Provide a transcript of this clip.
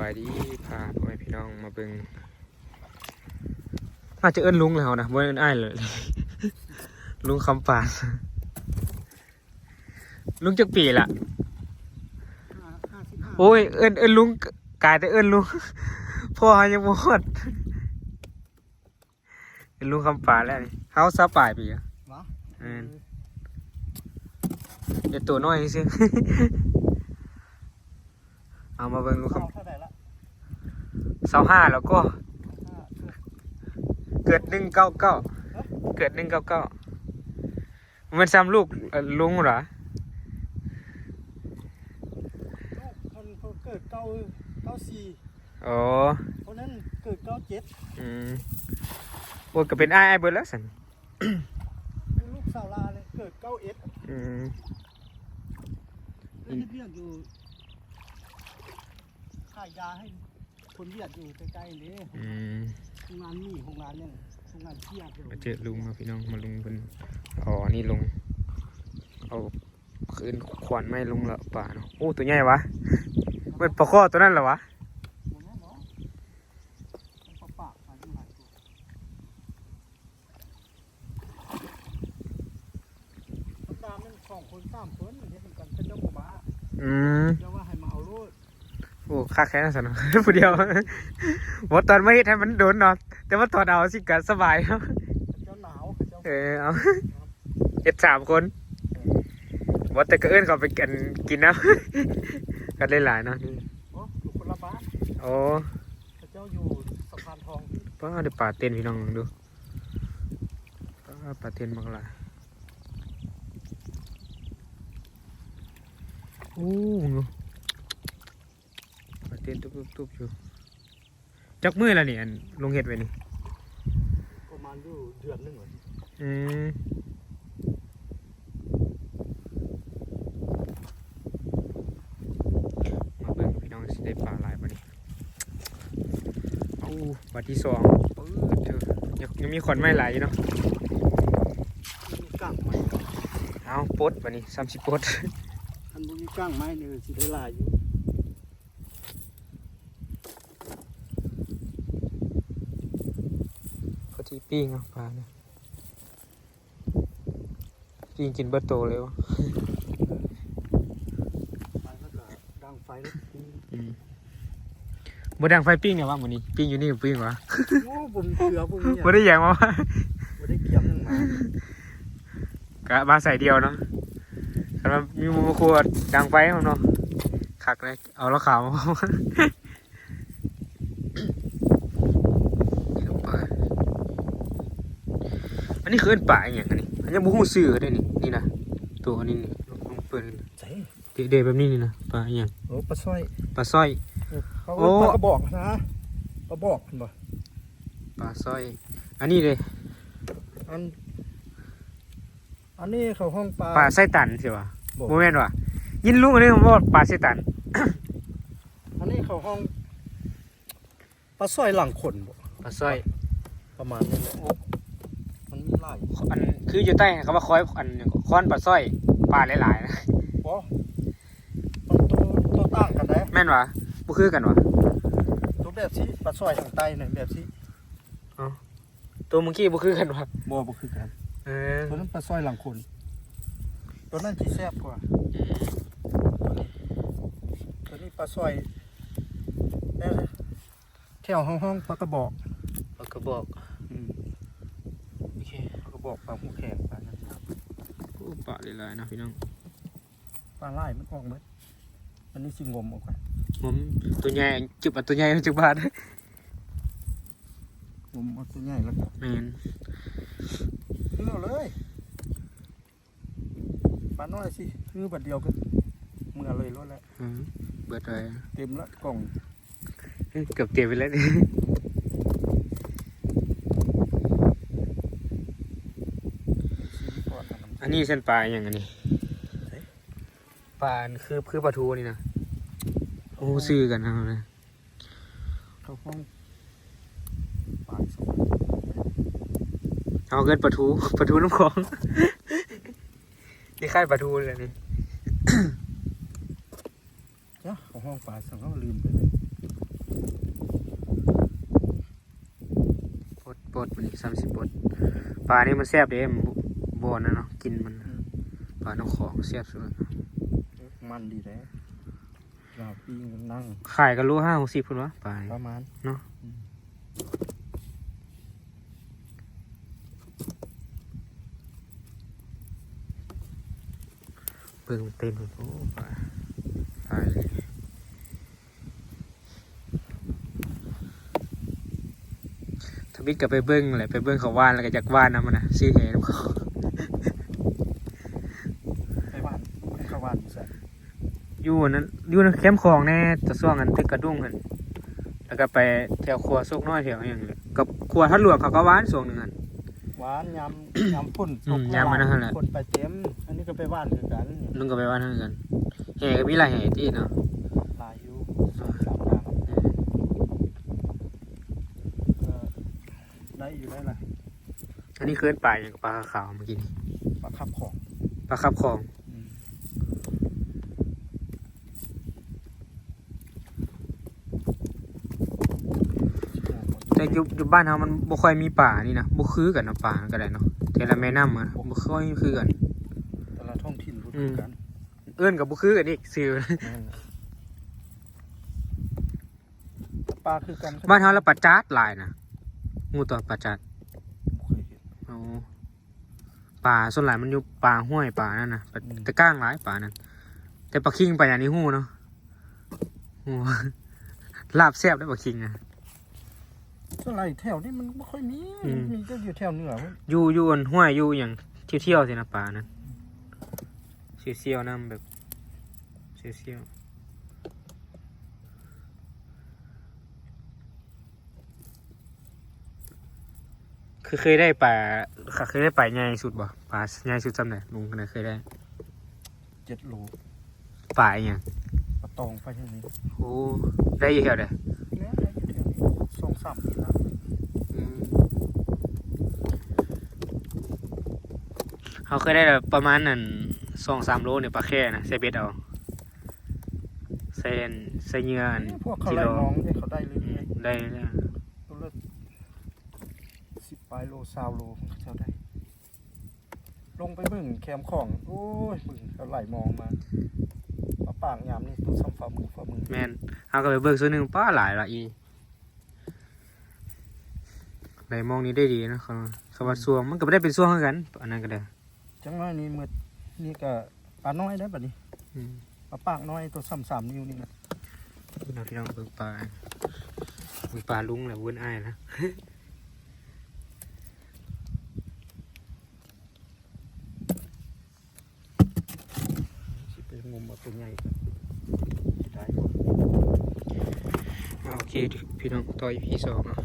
บายดีพาพ่อแม่พี่น้องมาเบิ่งอาจจะเอิ้นลุงแล้วนะบ่เอิ้นอ้ายเลย ลุงคำปาน ลุงจักปีละห้าห้าสิบห้าโอ้ยเอิ้นเอิ้นลุงกลายแต่เอิ้นลุงพ่อยังบ่ฮอดเป็นลุงคำปานแล้วนี่เฮาซะปลายปีอะวะเออเดี๋ยวตัวน้อยซิ เอามาเบิ่งลุงคเอาเท่าไหร่ละำเสาห้าแล้วก็ห้าเกิดหนึ่งเก้าเก้าเกิดหนึ่งเก้าเก้ามันซ้ำลูกเอ่อลุงเหรอลูกคนเขาเกิดเก้าเก้าสี่อ๋อคนนั้นเกิดเก้าเจ็ดอืมโอ้ยก็เป็นอ้ายอ้ายเบิดแล้วสันลูกสาวลาเลยเกิดเก้าเอ็ดอืมแล้วที่เรียกอยู่ ขายยาให้คนเวียดอยู่ใกล้ๆนี่อืมโรงงานนี่โรงงานเนี่ยโรงงานเทียบอยู่มาเจอลุงมาพี่น้องมาลุงเป็นอ๋อนี่ลุงเอาคืนขวานไม่ลุงละป่าเนาะโอ้ตัวใหญ่วะเป็นปลาข้อตัวนั้นเหรอวะหมดแล้วเนาะมันปากๆขายทั้งหลายตัวมันตามมันสองคนสามคนมันเฮ็ดเหมือนกันเป็นเจ้าของบ้านอืมเจ้าว่ ค่าแค่นั้นสินะผู้เดียวว่าตอนไม่เฮ็ดให้มันโดนเนาะแต่ว่าตอนเอาสิกันสบายเนาะเจ้าหนาวเจ้าเออเอาเฮ็ดสามคนว่าแต่ก็เอิ้นเขาไปกันกินน้ำกันได้หลายเนาะนี่โอ้อยู่คนละบ้านโอ้เจ้าอยู่สะพานทองที่ป้าเดี๋ยวป่าเต้นพี่น้องดูป้าป่าเต้นมากหลายโอ้ดูป่า เต้นตุ๊บตุ๊บตุ๊บอยู่จักมือละนี่อันลงเห็ดไว้นี่ประมาณอยู่เดือนหนึงเหรออืมมาเบิ่งพี่น้องสิได้ปลาหลายปะนี่เอาบัดที่สองปื้ดเถอะยังยังมีขอนไม้หลายอยู่เนาะมีก้างไม้เอาปลดบัดนี้สามสิบปลด อันบ่มีก้างไม้เนี่ยสิได้หลายอยู่ ก็ที่ปิ้งเอาปลาเนี่ยปิ้งกินเบิดโตเลยวะไม้ก็จะดังไฟแล้วอืมบ่ดังไฟปิ้งเนี่ยว่ามื้อนี้ปิ้งอยู่นี่กับปิ้งวะโอ้ผมเกลือพวกนี้บ่ได้แยงมาว่าบ่ได้เกี่ยมหนึงมากะมาใส่เดียวเนาะคันว่ามีหมูครัวดังไฟเอาเนาะคักเลยเอาแล้วขาวมา นนี้คืออันป่าอหย่างอันนี้อันนี้บุ้งซื้อได้นี่นี่นะตัวอันนี้นี่ลองลองเปิดใช่เดะๆแบบนี้นี่นะปลาอหย่างโอ้ปลาสร้อยปลาสร้อย เขาโอ้ ปลากระบอกนะกระบอกเห็นบ่ปลาสร้อย อันนี้เลยอัน อันนี้เขาห้องปลา ปลาไส้ตันใช่ป่ะบอก โมเมนต์ว่ะยินลุงอันนี้ผมว่าปลาไส้ตันอันนี้เขาห้องปลาสร้อยหลังขนบ่ปลาสร้อยประมาณนี้แหละโอ้ มันมีหลายอันคืออยู่ใต้คำว่าคอยอันค้อนปลาสร้อยปลาหลายๆนะบ่มันตัวตัวต่างกันนะแม่นวะบ่คือกันวะตัวแบบที่ปลาสร้อยทางใต้เนี่ยแบบที่ตัวเมื่อกี้บ่คือกันวะบ่บ่คือกันเออตัวนั้นปลาสร้อยหลังคนตัวนั้นที่แซ่บกว่าตัวนี้ปลาสร้อยเอ้ยแถวห้องห้องปลากระบอกปลากระบอก อืม โอเค ปลากระบ อกปลาหูแข็งปลานั้นโอ้ปลาหลายๆนะพี่น้องปลาไล่มันออกหมดอันนี้สิงมออกไปผมตัวใหญ่จุบอันตัวใหญ่จุบบาทงมเอาตัวใหญ่แล้วก็แม่นซื้อเอาเลยปลาน้อยสิซื้อบัดเดียวกันเมื่อเลยรถแล้วอืมเบิดเลยเต็มละกล่องเกือบเตรียมไปแล้ว นี่เส้นปลายอย่างนี้ปลาอัคือคือปลาทูนี่นะโอ้ซื้อกันเอาเลยเขางปลาสเกินปลาทูปลาทูน้ำของ นี่ค่ายปลาทูเลยนี่จ้ะของห้องปลาสังเขาลืมไปเลยปลดปดมันอีกสามสิบปลดปลานี่มันแซ่บเด้ม นบ่นะเนาะกินมันปลาน้องของแซ่บสุดมันดีเลยเราปิ้งนั่งขายกันโลห้าหกสิบพุ่นวะปลานี่ประมาณเนาะเบิ่งมันเต็มเลยโอ้ปลาตายเลยทวิตก็ไปเบิ้งแหละไปเบิ้งเขาว่านแล้วก็จากว่านนำมันนะซีเหนำเขา ไปบ้านเข้าบ้านใส่ อยู่นั้นอยู่ในแคมป์ของแน่จะส่วงกันตึกกระดุ้งกันแล้วก็ไปแถวครัวซุกน้อยแถวอย่างเลยกับครัวทัดหลวงเขาก็ว่านส่วงหนึ่งอัน หวานยำ ยำพ่นอืมยำมันนั่นแหละพ่นไปเต็ม อันนี้ก็ไปบ้านคือกันนึงก็ไปว่านนั่นกันแห่ก็มีหลายแห่ที่เนาะหลายอยู่สองสามครั้งก็ได้อยู่ได้ละอันนี้เคลื่อนปลาอย่างกับปลาขาวเมื่อกี้นี่ปลาคับของปลาขับคลอง อืม แต่อยู่อยู่บ้านเขามันบ่ค่อยมีป่านี่นะบ่คือกันเนาะป่ามันก็ได้เนาะแต่ละแม่น้ำอะบ่ค่อยคือกันแต่ละท้องถิ่นรู้อืมกัน เอื้อนกับบ่คือกันอีกซื่อปลาคือกันบ้านเขาแล้วปลาจาดหลายนะงูตัวปลาจาดเคยเห็นอ๋อป่าส่วนหลายมันอยู่ป่าห้วยป่านั่นนะปลาอืมแต่ก้างหลายป่านั้นแต่ปลาคิงไปอย่างนี้หู้เนาะหูลาบแซ่บได้ปลาคิงอะ ส่วนไรแถวนี้มันไม่ค่อยมีอืม มีก็อยู่แถวเหนือพุ่นอยู่อยู่อันห้วยอยู่อย่างเที่ยวเที่ยวๆสินะป่านั้นเที่ยวเที่ยวๆน้ำแบบเที่ยวเที่ยวๆคือเคยได้ป่าเคยได้ป่าใหญ่สุดบ่ป่าใหญ่สุดจำได้ลุงคนไหนเคยได้เจ็ดโลป่าอหย่างปลาตองไปที่นี้โอ้ได้อยู่แถวใดเนี่ยได้อยู่แถวนี้ สองสามปีแล้วอืมเขาเคยได้แบบประมาณนั้นสองสามโลเนี่ยปลาแค่นะใส่เบ็ดเอาใส่อันใส่เหงื่ออันพวกเขากิไล่โลน้องเนี่ยเขาได้อืเรื่อมยได้ได้ๆตัวละสิบปลายโลสาวโลเขาจะได้ ลงไปเบิ่งแคมของ โอ้ยเบิ่งเขาไหลมองมาปลาปางยามนี่ตัวซ้ำฝ่ามือฝ่ามือแม่นเอาก็ไปเบิกส่วนหนึ่งป้าหลายละอี ไหนมองนี้ได้ดีนะเขาเขาว่าซวงมันก็ไม่ได้เป็นซวงเหมือนกันอันนั้นก็ได้จังน้อยนี่มืดนี่ก็ปลาน้อยได้ปะนี่อืมปลาปางน้อยตัวซ้ำสามนิ้วนี่นะพี่น้องพี่น้องเบิกปลาเบิกปลาลุงแหละเวุ้นอ้ายนะสิไปงมเอาตัวใหญ่ได้โอเคพี่น้องต่ออีพีสองเนาะ